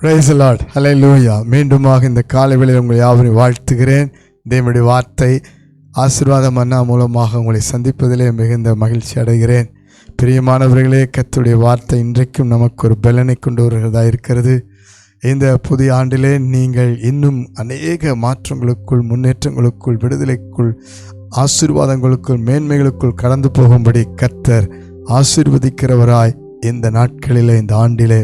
Price Lord ஹலே லூயா மீண்டுமாக இந்த காலை வேளையில் உங்களை யாவரையும் வாழ்த்துகிறேன். தேவனுடைய வார்த்தை ஆசீர்வாதம் அண்ணா மூலமாக உங்களை சந்திப்பதிலே மிகுந்த மகிழ்ச்சி அடைகிறேன். பிரியமானவர்களே கத்துடைய வார்த்தை இன்றைக்கும் நமக்கு ஒரு பலனை கொண்டு வருகிறதாக இருக்கிறது. இந்த புதிய ஆண்டிலே நீங்கள் இன்னும் அநேக மாற்றங்களுக்குள் முன்னேற்றங்களுக்குள் விடுதலைக்குள் ஆசீர்வாதங்களுக்குள் மேன்மைகளுக்குள் கடந்து போகும்படி கர்த்தர் ஆசீர்வதிக்கிறவராய் இந்த நாட்களிலே இந்த ஆண்டிலே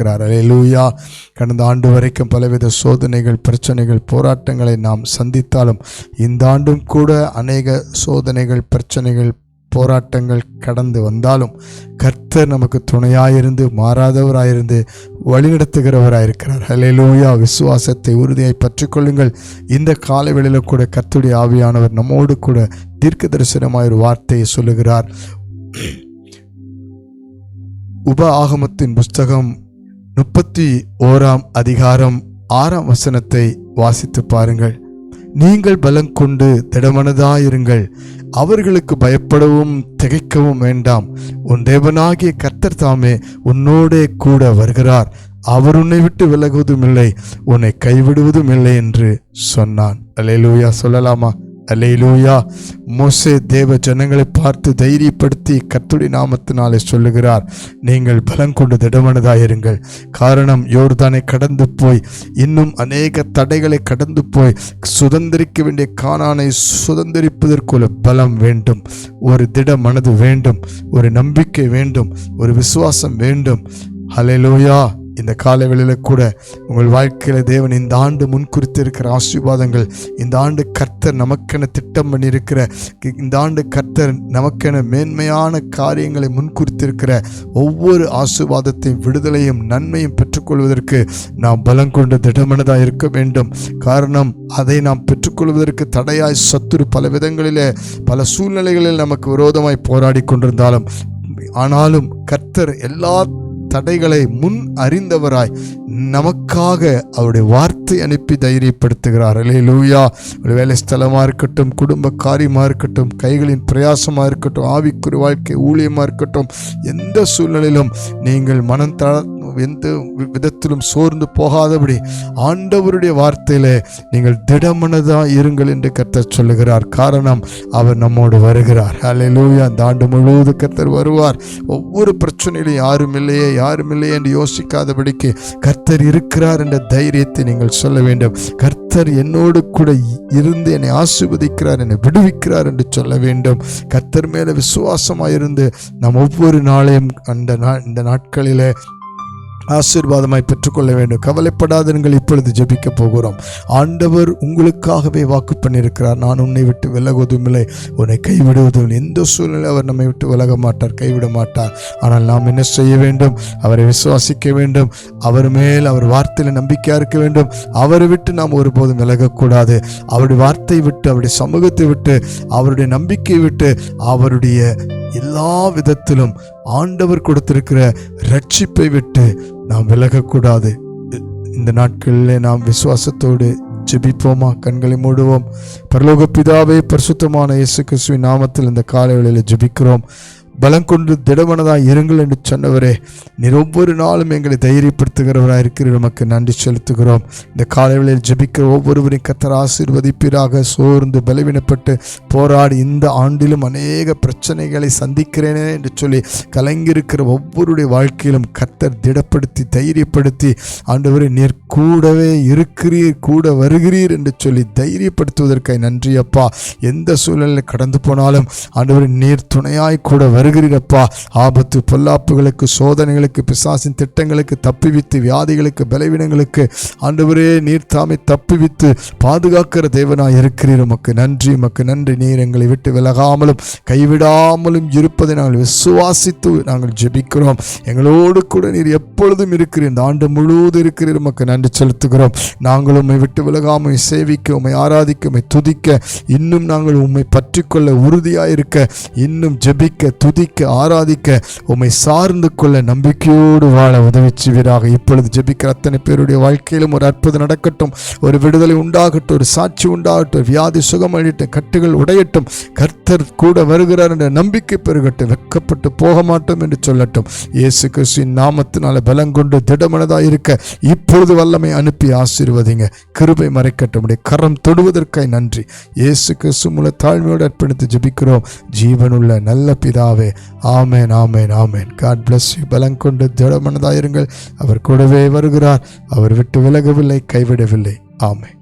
இருக்கிறார் அலையலூயா கடந்த ஆண்டு வரைக்கும் பலவித சோதனைகள் பிரச்சனைகள் போராட்டங்களை நாம் சந்தித்தாலும் இந்த ஆண்டும் கூட அநேக சோதனைகள் பிரச்சனைகள் போராட்டங்கள் கடந்து வந்தாலும் கர்த்தர் நமக்கு துணையாயிருந்து மாறாதவராயிருந்து வழிநடத்துகிறவராயிருக்கிறார். ஹalleluya. விசுவாசத்தை உறுதியை பற்றிக்கொள்ளுங்கள். இந்த காலவெளியில் கூட கர்த்துடைய ஆவியானவர் நம்மோடு கூட தீர்க்க தரிசனமாய் ஒரு வார்த்தையை சொல்லுகிறார். உப ஆகமத்தின் புஸ்தகம் முப்பத்தி ஓராம் அதிகாரம் ஆறாம் வசனத்தை வாசித்து பாருங்கள். நீங்கள் பலம் கொண்டு திடமனதாயிருங்கள். அவர்களுக்கு பயப்படவும் திகைக்கவும் வேண்டாம். உன் தேவனாகிய கர்த்தர் தாமே உன்னோடே கூட வருகிறார். அவர் உன்னை விட்டு விலகுவதும் இல்லை உன்னை கைவிடுவதும் இல்லை என்று சொன்னான். அல்லேலூயா. சொல்லலாமா? அலையிலூயா மோசே தேவ ஜனங்களை பார்த்து தைரியப்படுத்தி கத்துடி நாமத்தினாலே சொல்லுகிறார் நீங்கள் பலம் கொண்டு திடமனதாயிருங்கள் காரணம் யோர்தானை கடந்து போய் இன்னும் அநேக தடைகளை கடந்து போய் சுதந்திரிக்க வேண்டிய காணானை சுதந்திரிப்பதற்கு ஒரு பலம் வேண்டும். ஒரு திட மனது வேண்டும் ஒரு நம்பிக்கை வேண்டும் ஒரு விசுவாசம் வேண்டும். ஹalleluya. இந்த காலவெளியில் கூட உங்கள் வாழ்க்கையில் தேவன் இந்த ஆண்டு முன்குறித்திருக்கிற ஆசீர்வாதங்கள் இந்த ஆண்டு கர்த்தர் நமக்கென திட்டம் பண்ணியிருக்கிற இந்த ஆண்டு கர்த்தர் நமக்கென மேன்மையான காரியங்களை முன்குறித்திருக்கிற ஒவ்வொரு ஆசீர்வாதத்தையும் விடுதலையும் நன்மையும் பெற்றுக்கொள்வதற்கு நாம் பலம் கொண்டு திடமனதாக இருக்க வேண்டும். காரணம் அதை நாம் பெற்றுக்கொள்வதற்கு தடையாய் சத்துரு பல விதங்களிலே பல சூழ்நிலைகளில் நமக்கு விரோதமாய் போராடி கொண்டிருந்தாலும் ஆனாலும் கர்த்தர் எல்லா தடைகளை முன் அறிந்தவராய். நமக்காக அவருடைய வார்த்தை அனுப்பி தைரியப்படுத்துகிறார். அல்லே லூயா ஒரு வேலை ஸ்தலமாக இருக்கட்டும் குடும்ப காரியமாக இருக்கட்டும் கைகளின் பிரயாசமாக இருக்கட்டும் ஆவிக்குறி வாழ்க்கை ஊழியமாக இருக்கட்டும் எந்த சூழ்நிலையிலும் நீங்கள் மனம் தள எந்த விதத்திலும் சோர்ந்து போகாதபடி ஆண்டவருடைய வார்த்தையில் நீங்கள் திடமனதாக இருங்கள் என்று கர்த்தர் சொல்லுகிறார். காரணம் அவர் நம்மோடு வருகிறார். அல்லேலூயா அந்த ஆண்டு முழுவதும் கர்த்தர் வருவார். ஒவ்வொரு பிரச்சனையிலும் யாரும் இல்லையே யாரும் இல்லையே என்று யோசிக்காதபடிக்கு கர்த்தர் கர்த்தர் இருக்கிறார் என்ற தைரியத்தை நீங்கள் சொல்ல வேண்டும். கர்த்தர் என்னோடு கூட இருந்து என்னை ஆசிர்வதிக்கிறார் என்னை விடுவிக்கிறார் என்று சொல்ல வேண்டும். கர்த்தர் மேலே விசுவாசமாயிருந்து நாம் ஒவ்வொரு நாளையும் அந்த நா இந்த நாட்களிலே ஆசீர்வாதமாய் பெற்றுக்கொள்ள வேண்டும். கவலைப்படாதீர்கள் இப்பொழுது ஜெபிக்க போகிறோம். ஆண்டவர் உங்களுக்காகவே வாக்கு பண்ணியிருக்கிறார். நான் உன்னை விட்டு விலகுவதும் இல்லை உன்னை கைவிடுவதும் எந்த சூழ்நிலை அவர் நம்மை விட்டு விலக மாட்டார் கைவிட மாட்டார். ஆனால் நாம் என்ன செய்ய வேண்டும்? அவரை விசுவாசிக்க வேண்டும். அவர் மேல் அவர் வார்த்தையில் நம்பிக்கையாக இருக்க வேண்டும். அவரை விட்டு நாம் ஒருபோதும் விலகக்கூடாது. அவருடைய வார்த்தை விட்டு அவருடைய சமூகத்தை விட்டு அவருடைய நம்பிக்கை விட்டு அவருடைய எல்லா விதத்திலும் ஆண்டவர் கொடுத்திருக்கிற ரட்சிப்பை விட்டு நாம் விலகக்கூடாது. இந்த நாட்களில் நாம் விசுவாசத்தோடு ஜெபிப்போமா? கண்களை மூடுவோம். பரலோக பிதாவே பரிசுத்தமான இயேசு கிறிஸ்துவின் நாமத்தில் இந்த காலைகளில் ஜெபிக்கிறோம். பலம் கொண்டு திடமனதாக இருங்கள் என்று சொன்னவரே நீர் ஒவ்வொரு நாளும் எங்களை தைரியப்படுத்துகிறவராக இருக்கிற நமக்கு நன்றி செலுத்துகிறோம். இந்த காலைகளில் ஜபிக்கிற ஒவ்வொருவரையும் கத்தர் ஆசீர்வதிப்பீராக. சோர்ந்து பலவீனப்பட்டு போராடி இந்த ஆண்டிலும் அநேக பிரச்சனைகளை சந்திக்கிறேனே என்று சொல்லி கலங்கியிருக்கிற ஒவ்வொருடைய வாழ்க்கையிலும் கத்தர் திடப்படுத்தி தைரியப்படுத்தி ஆண்டவரை நீர் கூடவே இருக்கிறீர் கூட வருகிறீர் என்று சொல்லி தைரியப்படுத்துவதற்காக நன்றி அப்பா. எந்த சூழலில் கடந்து போனாலும் ஆண்டவரின் நீர் துணையாய் கூட வருகிறீரப்பா ஆபத்து பொல்லாப்புகளுக்கு சோதனைகளுக்கு பிசாசின் திட்டங்களுக்கு தப்பிவித்து வியாதிகளுக்கு பலவீனங்களுக்கு ஆண்டவரே நீர் தாமே தப்பிவித்து பாதுகாக்கிற தேவனாய் இருக்கிறீர் உமக்கு நன்றி. உமக்கு நன்றி. நீர் எங்களை விட்டு விலகாமலும் கைவிடாமலும் இருப்பதை நாங்கள் விசுவாசித்து நாங்கள் ஜெபிக்கிறோம். எங்களோடு கூட நீர் எப்பொழுதும் இருக்கிறீர். இந்த ஆண்டு முழுவதும் இருக்கிறீர். உமக்கு நன்றி செலுத்துகிறோம். நாங்கள் உம்மை விட்டு விலகாமல் சேவிக்க உம்மை ஆராதிக்க உம்மை துதிக்க இன்னும் நாங்கள் உம்மை பற்றிக்கொள்ள உறுதியாக இருக்க இன்னும் ஜெபிக்க துதி துதிக்க ஆராதிக்க உம்மை சார்ந்து கொள்ள நம்பிக்கையோடு வாழ உதவி செய்வீராக இப்பொழுது ஜெபிக்கிற அத்தனை பேருடைய வாழ்க்கையிலும் ஒரு அற்புதம் நடக்கட்டும். ஒரு விடுதலை உண்டாகட்டும் ஒரு சாட்சி உண்டாகட்டும் வியாதி சுகமளிட்டும் கட்டுகள் உடையட்டும். கர்த்தர் கூட வருகிறார் என்ற நம்பிக்கை பெருகட்டும் வெக்கப்பட்டு போக மாட்டோம் என்று சொல்லட்டும். இயேசு கிறிஸ்துவின் நாமத்தினால பலம் கொண்டு திடமனதாக இருக்க இப்பொழுது வல்லமை அனுப்பி ஆசீர்வதிங்க. கிருபை மறைக்கட்டும். உடைய கரம் தொடுவதற்காய் நன்றி. இயேசு கிறிஸ்து மூல தாழ்மையோடு அர்ப்பணித்து ஜெபிக்கிறோம். ஜீவனுள்ள நல்ல பிதாவே ஆமேன் ஆமேன் ஆமேன். காட் பிளஸ் யூ பலம் கொண்டு திடமனதாயிருங்கள். அவர் கூடவே வருகிறார். அவர் விட்டு விலகவில்லை கைவிடவில்லை. ஆமேன்.